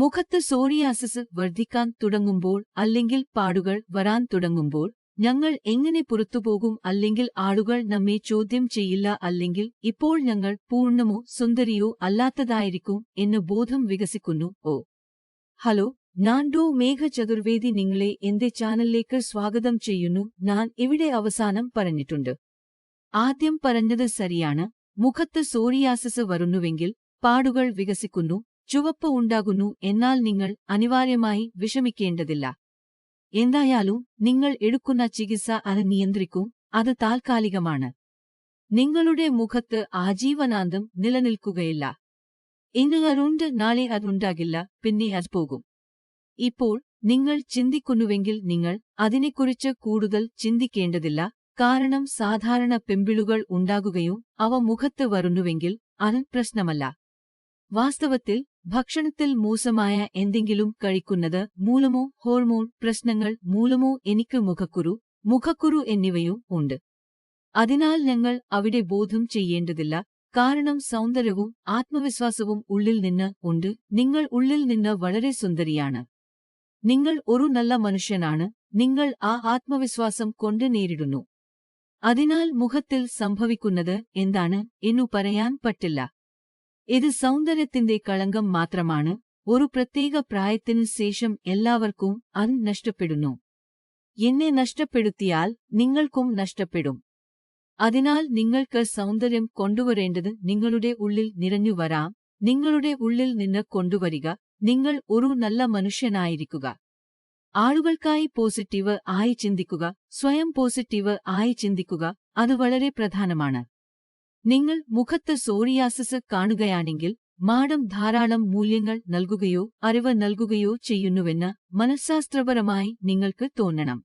മുഖത്ത് സോറിയാസിസ് വർദ്ധിക്കാൻ തുടങ്ങുമ്പോൾ അല്ലെങ്കിൽ പാടുകൾ വരാൻ തുടങ്ങുമ്പോൾ ഞങ്ങൾ എങ്ങനെ പുറത്തുപോകും അല്ലെങ്കിൽ ആളുകൾ നമ്മെ ചോദ്യം ചെയ്യില്ല അല്ലെങ്കിൽ ഇപ്പോൾ ഞങ്ങൾ പൂർണമോ സുന്ദരിയോ അല്ലാത്തതായിരിക്കും എന്ന് ബോധം വികസിക്കുന്നു. ഓ ഹലോ ഞാൻ ഡോ മേഘ ചതുർവേദി നിങ്ങളെ എന്റെ ചാനലിലേക്ക് സ്വാഗതം ചെയ്യുന്നു. ഞാൻ ഇവിടെ അവസാനം പറഞ്ഞിട്ടുണ്ട്. ആദ്യം പറഞ്ഞത് ശരിയാണ് മുഖത്ത് സോറിയാസിസ് വരുന്നുവെങ്കിൽ പാടുകൾ വികസിക്കുന്നു. ചുവപ്പ് ഉണ്ടാകുന്നു എന്നാൽ നിങ്ങൾ അനിവാര്യമായി വിഷമിക്കേണ്ടതില്ല. എന്തായാലും നിങ്ങൾ എടുക്കുന്ന ചികിത്സ അത് നിയന്ത്രിക്കും അത് താൽക്കാലികമാണ്. നിങ്ങളുടെ മുഖത്ത് ആജീവനാന്തം നിലനിൽക്കുകയില്ല. ഇന്ന് അതുണ്ട് നാളെ അതുണ്ടാകില്ല പിന്നെ അത് പോകും. ഇപ്പോൾ നിങ്ങൾ ചിന്തിക്കുന്നുവെങ്കിൽ നിങ്ങൾ അതിനെക്കുറിച്ച് കൂടുതൽ ചിന്തിക്കേണ്ടതില്ല കാരണം സാധാരണ പെമ്പിളുകൾ ഉണ്ടാകുകയും അവ മുഖത്ത് വരുന്നുവെങ്കിൽ അത് പ്രശ്നമല്ല. വാസ്തവത്തിൽ ഭക്ഷണത്തിൽ മോശമായ എന്തെങ്കിലും കഴിക്കുന്നത് മൂലമോ ഹോർമോൺ പ്രശ്നങ്ങൾ മൂലമോ എനിക്ക് മുഖക്കുരു മുഖക്കുരു എന്നിവയും ഉണ്ട്. അതിനാൽ ഞങ്ങൾ അവിടെ ബോധം ചെയ്യേണ്ടതില്ല. കാരണം സൗന്ദര്യവും ആത്മവിശ്വാസവും ഉള്ളിൽ നിന്ന് ഉണ്ട്. നിങ്ങൾ ഉള്ളിൽ നിന്ന് വളരെ സുന്ദരിയാണ്. നിങ്ങൾ ഒരു നല്ല മനുഷ്യനാണ്. നിങ്ങൾ ആ ആത്മവിശ്വാസം കൊണ്ട് നേരിടുന്നു. അതിനാൽ മുഖത്തിൽ സംഭവിക്കുന്നത് എന്താണ് എന്നു പറയാൻ പറ്റില്ല. ഇത് സൗന്ദര്യത്തിന്റെ കളങ്കം മാത്രമാണ് ഒരു പ്രത്യേക പ്രായത്തിനു ശേഷം എല്ലാവർക്കും അത് നഷ്ടപ്പെടുന്നു. എന്നെ നഷ്ടപ്പെടുത്തിയാൽ നിങ്ങൾക്കും നഷ്ടപ്പെടും. അതിനാൽ നിങ്ങൾക്ക് സൗന്ദര്യം കൊണ്ടുവരേണ്ടത് നിങ്ങളുടെ ഉള്ളിൽ നിറഞ്ഞു വരാം നിങ്ങളുടെ ഉള്ളിൽ നിന്ന് കൊണ്ടുവരിക നിങ്ങൾ ഒരു നല്ല മനുഷ്യനായിരിക്കുക. ആളുകൾക്കായി പോസിറ്റീവ് ആയി ചിന്തിക്കുക സ്വയം പോസിറ്റീവ് ആയി ചിന്തിക്കുക അത് വളരെ പ്രധാനമാണ്. നിങ്ങൾ മുഖത്ത് സോറിയാസിസ് കാണുകയാണെങ്കിൽ മാഡം ധാരാളം മൂല്യങ്ങൾ നൽകുകയോ അറിവ് നൽകുകയോ ചെയ്യുന്നുവെന്ന് മനഃശാസ്ത്രപരമായി നിങ്ങൾക്ക് തോന്നണം.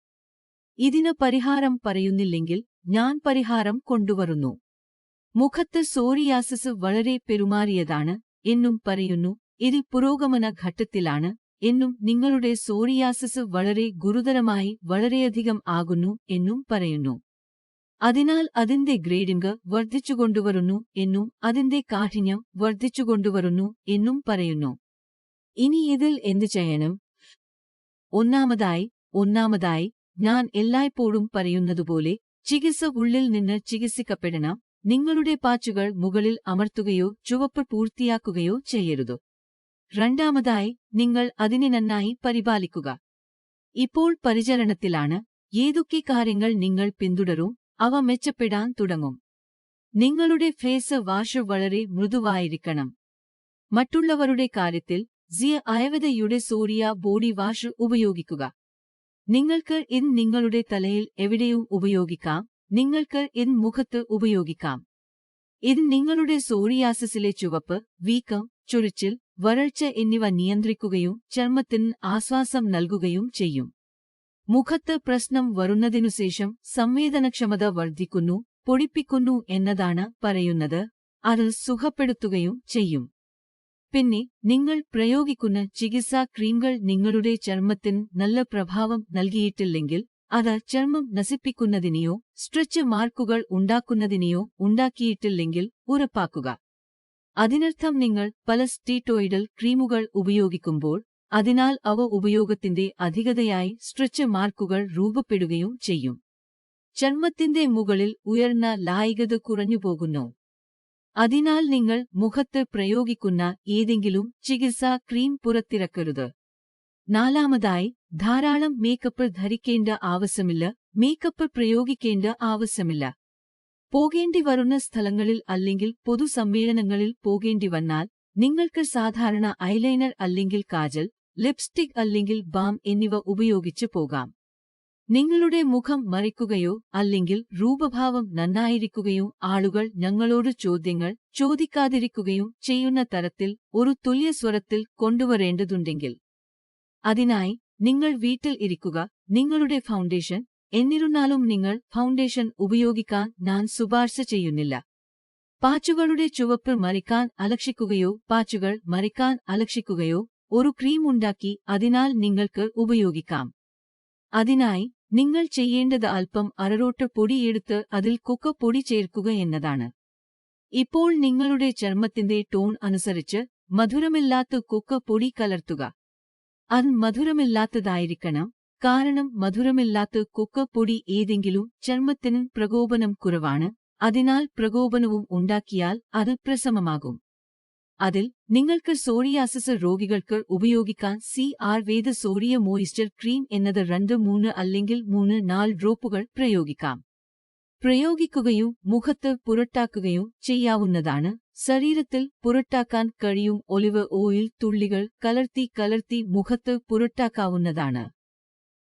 ഇതിന് പരിഹാരം പറയുന്നില്ലെങ്കിൽ ഞാൻ പരിഹാരം കൊണ്ടുവരുന്നു. മുഖത്ത് സോറിയാസിസ് വളരെ പെരുമാറിയതാണ് എന്നും പറയുന്നു. ഇത് പുരോഗമന ഘട്ടത്തിലാണ് എന്നും നിങ്ങളുടെ സോറിയാസിസ് വളരെ ഗുരുതരമായി വളരെയധികം ആകുന്നു എന്നും പറയുന്നു. അതിനാൽ അതിന്റെ ഗ്രേഡിംഗ് വർദ്ധിച്ചുകൊണ്ടുവരുന്നു എന്നും അതിന്റെ കാഠിന്യം വർദ്ധിച്ചുകൊണ്ടുവരുന്നു എന്നും പറയുന്നു. ഇനി ഇതിൽ എന്തു ചെയ്യണം? ഒന്നാമതായി ഒന്നാമതായി ഞാൻ എല്ലായ്പ്പോഴും പറയുന്നതുപോലെ ചികിത്സ ഉള്ളിൽ നിന്ന് ചികിത്സിക്കപ്പെടണം നിങ്ങളുടെ പാച്ചുകൾ മുകളിൽ അമർത്തുകയോ ചുവപ്പ് പൂർത്തിയാക്കുകയോ ചെയ്യരുത്. രണ്ടാമതായി നിങ്ങൾ അതിനെ നന്നായി പരിപാലിക്കുക. ഇപ്പോൾ പരിചരണത്തിലാണ് ഏതൊക്കെ കാര്യങ്ങൾ നിങ്ങൾ പിന്തുടരും അവ മെച്ചപ്പെടാൻ തുടങ്ങും. നിങ്ങളുടെ ഫേസ് വാഷ് വളരെ മൃദുവായിരിക്കണം. മറ്റുള്ളവരുടെ കാര്യത്തിൽ സിയ അയവതയുടെ സൂര്യ ബോഡി വാഷ് ഉപയോഗിക്കുക. നിങ്ങൾക്ക് ഇൻ നിങ്ങളുടെ തലയിൽ എവിടെയും ഉപയോഗിക്കാം. നിങ്ങൾക്ക് ഇൻ മുഖത്ത് ഉപയോഗിക്കാം. ഇത് നിങ്ങളുടെ സോറിയാസിസിലെ ചുവപ്പ് വീക്കം ചൊറിച്ചിൽ വരൾച്ച എന്നിവ നിയന്ത്രിക്കുകയും ചർമ്മത്തിന് ആശ്വാസം നൽകുകയും ചെയ്യും. മുഖത്ത് പ്രശ്നം വരുന്നതിനുശേഷം സംവേദനക്ഷമത വർദ്ധിക്കുന്നു പൊടിപ്പിക്കുന്നു എന്നതാണ് പറയുന്നത്. അത് സുഖപ്പെടുത്തുകയും ചെയ്യും. പിന്നെ നിങ്ങൾ പ്രയോഗിക്കുന്ന ചികിത്സാ ക്രീമുകൾ നിങ്ങളുടെ ചർമ്മത്തിന് നല്ല പ്രഭാവം നൽകിയിട്ടില്ലെങ്കിൽ അത് ചർമ്മം നശിപ്പിക്കുന്നതിനെയോ സ്ട്രെച്ച് മാർക്കുകൾ ഉണ്ടാക്കുന്നതിനെയോ ഉണ്ടാക്കിയിട്ടില്ലെങ്കിൽ ഉറപ്പാക്കുക. അതിനർത്ഥം നിങ്ങൾ പല സ്റ്റീറ്റോയിഡൽ ക്രീമുകൾ ഉപയോഗിക്കുമ്പോൾ അതിനാൽ അവ ഉപയോഗത്തിന്റെ അധികതയായി സ്ട്രെച്ച് മാർക്കുകൾ രൂപപ്പെടുകയും ചെയ്യും. ചർമ്മത്തിന്റെ മുകളിൽ ഉയർന്ന ലായികത കുറഞ്ഞുപോകുന്നു അതിനാൽ നിങ്ങൾ മുഖത്ത് പ്രയോഗിക്കുന്ന ഏതെങ്കിലും ചികിത്സാ ക്രീം പുറത്തിറക്കരുത്. നാലാമതായി ധാരാളം മേക്കപ്പ് ധരിക്കേണ്ട ആവശ്യമില്ല മേക്കപ്പ് പ്രയോഗിക്കേണ്ട ആവശ്യമില്ല. പോകേണ്ടി വരുന്ന സ്ഥലങ്ങളിൽ അല്ലെങ്കിൽ പൊതുസമ്മേളനങ്ങളിൽ പോകേണ്ടി വന്നാൽ നിങ്ങൾക്ക് സാധാരണ ഐലൈനർ അല്ലെങ്കിൽ കാജൽ ലിപ്സ്റ്റിക് അല്ലെങ്കിൽ ബാം എന്നിവ ഉപയോഗിച്ച് പോകാം. നിങ്ങളുടെ മുഖം മറിക്കുകയോ അല്ലെങ്കിൽ രൂപഭാവം നന്നായിരിക്കുകയോ ആളുകൾ ഞങ്ങളോട് ചോദ്യങ്ങൾ ചോദിക്കാതിരിക്കുകയും ചെയ്യുന്ന തരത്തിൽ ഒരു തുല്യ സ്വരത്തിൽ കൊണ്ടുവരേണ്ടതുണ്ടെങ്കിൽ. അതിനായി നിങ്ങൾ വീട്ടിൽ ഇരിക്കുക നിങ്ങളുടെ ഫൗണ്ടേഷൻ. എന്നിരുന്നാലും നിങ്ങൾ ഫൗണ്ടേഷൻ ഉപയോഗിക്കാൻ ഞാൻ ശുപാർശ ചെയ്യുന്നില്ല. പാച്ചുകളുടെ ചുവപ്പ് മറിക്കാൻ അലക്ഷിക്കുകയോ പാച്ചുകൾ മറിക്കാൻ അലക്ഷിക്കുകയോ ഒരു ക്രീം ഉണ്ടാക്കി അതിനാൽ നിങ്ങൾക്ക് ഉപയോഗിക്കാം. അതിനായി നിങ്ങൾ ചെയ്യേണ്ടത് അല്പം അരറോട്ട് പൊടിയെടുത്ത് അതിൽ കുക്ക പൊടി ചേർക്കുക എന്നതാണ്. ഇപ്പോൾ നിങ്ങളുടെ ചർമ്മത്തിന്റെ ടോൺ അനുസരിച്ച് മധുരമില്ലാത്ത കുക്ക പൊടി കലർത്തുക. അത് മധുരമില്ലാത്തതായിരിക്കണം കാരണം മധുരമില്ലാത്ത കുക്ക പൊടി ഏതെങ്കിലും ചർമ്മത്തിന് പ്രകോപനം കുറവാണ് അതിനാൽ പ്രകോപനവും ഉണ്ടാക്കിയാൽ അത് പ്രസമമാകും അതിൽ നിങ്ങൾക്ക് സോറിയാസിസ് രോഗികൾക്ക് ഉപയോഗിക്കാൻ C R Veda psoria moisture cream എന്നത് രണ്ട് മൂന്ന് അല്ലെങ്കിൽ മൂന്ന് നാല് ഡ്രോപ്പുകൾ പ്രയോഗിക്കാം. പ്രയോഗിക്കുകയും മുഖത്ത് പുരട്ടാക്കുകയും ചെയ്യാവുന്നതാണ്. ശരീരത്തിൽ പുരട്ടാക്കാൻ കഴിയും ഒലിവ് ഓയിൽ തുള്ളികൾ കലർത്തി കലർത്തി മുഖത്ത് പുരട്ടാക്കാവുന്നതാണ്.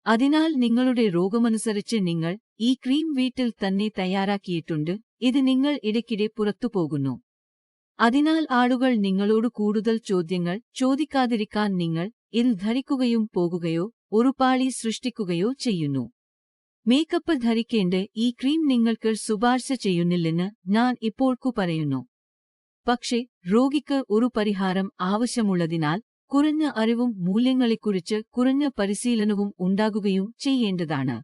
അതിനാൽ നിങ്ങളുടെ രോഗമനുസരിച്ച് നിങ്ങൾ ഈ ക്രീം വീട്ടിൽ തന്നെ തയ്യാറാക്കിയിട്ടുണ്ട്. ഇത് നിങ്ങൾ ഇടയ്ക്കിടെ പുറത്തു പോകുന്നു അതിനാൽ ആളുകൾ നിങ്ങളോട് കൂടുതൽ ചോദ്യങ്ങൾ ചോദിക്കാതിരിക്കാൻ നിങ്ങൾ ഇത് ധരിക്കുകയും പോകുകയോ ഒരു പാളി സൃഷ്ടിക്കുകയോ ചെയ്യുന്നു. മേക്കപ്പ് ധരിക്കേണ്ട ഈ ക്രീം നിങ്ങൾക്ക് ശുപാർശ ചെയ്യുന്നില്ലെന്ന് ഞാൻ ഇപ്പോൾക്കു പറയുന്നു. പക്ഷേ രോഗിക്ക് ഒരു പരിഹാരം ആവശ്യമുള്ളതിനാൽ കുറഞ്ഞ അറിവും മൂല്യങ്ങളെക്കുറിച്ച് കുറഞ്ഞ പരിശീലനവും ഉണ്ടാകുകയും ചെയ്യേണ്ടതാണ്.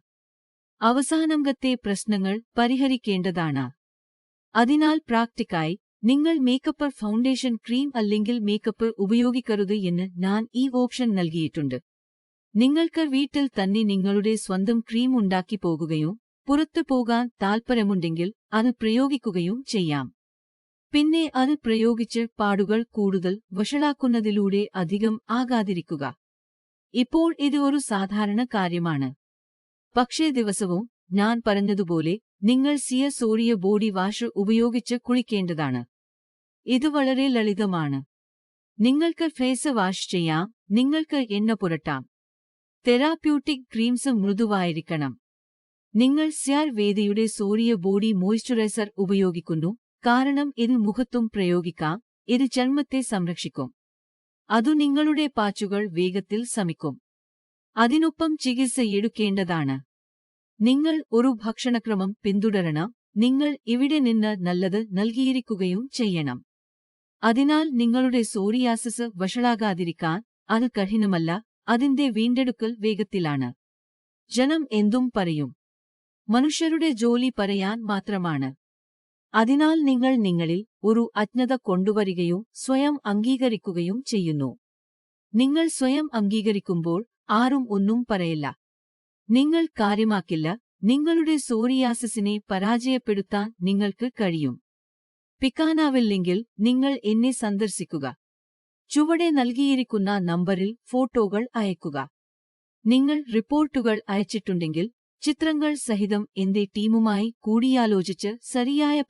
അവസാനംഗത്തെ പ്രശ്നങ്ങൾ പരിഹരിക്കേണ്ടതാണ്. അതിനാൽ പ്രാക്ടിക്കായി നിങ്ങൾ മേക്കപ്പ് ഫൗണ്ടേഷൻ ക്രീം അല്ലെങ്കിൽ മേക്കപ്പ് ഉപയോഗിക്കരുത് എന്ന് ഞാൻ ഈ ഓപ്ഷൻ നൽകിയിട്ടുണ്ട്. നിങ്ങൾക്ക് വീട്ടിൽ തന്നെ നിങ്ങളുടെ സ്വന്തം ക്രീം ഉണ്ടാക്കി പോകുകയും പുറത്തു പോകാൻ താൽപ്പര്യമുണ്ടെങ്കിൽ അത് പ്രയോഗിക്കുകയും ചെയ്യാം. പിന്നെ അത് പ്രയോഗിച്ച് പാടുകൾ കൂടുതൽ വഷളാക്കുന്നതിലൂടെ അധികം ആകാതിരിക്കുക. ഇപ്പോൾ ഇത് ഒരു സാധാരണ കാര്യമാണ്. പക്ഷേ ദിവസവും ഞാൻ പറഞ്ഞതുപോലെ നിങ്ങൾ സിയ സോറിയ ബോഡി വാഷ് ഉപയോഗിച്ച് കുളിക്കേണ്ടതാണ്. ഇത് വളരെ ലളിതമാണ്. നിങ്ങൾക്ക് ഫേസ് വാഷ് ചെയ്യാം നിങ്ങൾക്ക് എണ്ണ പുരട്ടാം. തെറാപ്യൂട്ടിക് ക്രീംസ് മൃദുവായിരിക്കണം. നിങ്ങൾ സ്യാർ വേദിയുടെ സോറിയ ബോഡി മോയ്സ്ചറൈസർ ഉപയോഗിക്കുന്നു കാരണം ഇത് മുഖത്തും പ്രയോഗിക്കാം ഇത് ചർമ്മത്തെ സംരക്ഷിക്കും. അതു നിങ്ങളുടെ പാച്ചുകൾ വേഗത്തിൽ ശമിക്കും. അതിനൊപ്പം ചികിത്സ എടുക്കേണ്ടതാണ്. നിങ്ങൾ ഒരു ഭക്ഷണക്രമം പിന്തുടരണം നിങ്ങൾ ഇവിടെ നിന്ന് നല്ലത് നൽകിയിരിക്കുകയും ചെയ്യണം. അതിനാൽ നിങ്ങളുടെ സോറിയാസിസ് വഷളാകാതിരിക്കാൻ അത് കഠിനമല്ല അതിന്റെ വീണ്ടെടുക്കൽ വേഗത്തിലാണ്. ജനം എന്തും പറയും. മനുഷ്യരുടെ ജോലി പറയാൻ മാത്രമാണ്. അതിനാൽ നിങ്ങൾ നിങ്ങളിൽ ഒരു അജ്ഞത കൊണ്ടുവരികയും സ്വയം അംഗീകരിക്കുകയും ചെയ്യുന്നു. നിങ്ങൾ സ്വയം അംഗീകരിക്കുമ്പോൾ ആരും ഒന്നും പറയില്ല. നിങ്ങൾ കാര്യമാക്കില്ല നിങ്ങളുടെ സോറിയാസിസിനെ പരാജയപ്പെടുത്താൻ നിങ്ങൾക്ക് കഴിയും. പിക്കാനാവില്ലെങ്കിൽ നിങ്ങൾ എന്നെ സന്ദർശിക്കുക. ചുവടെ നൽകിയിരിക്കുന്ന നമ്പറിൽ ഫോട്ടോകൾ അയക്കുക. നിങ്ങൾ റിപ്പോർട്ടുകൾ അയച്ചിട്ടുണ്ടെങ്കിൽ ചിത്രങ്ങൾ സഹിതം എന്റെ ടീമുമായി കൂടിയാലോചിച്ച് ശരിയായ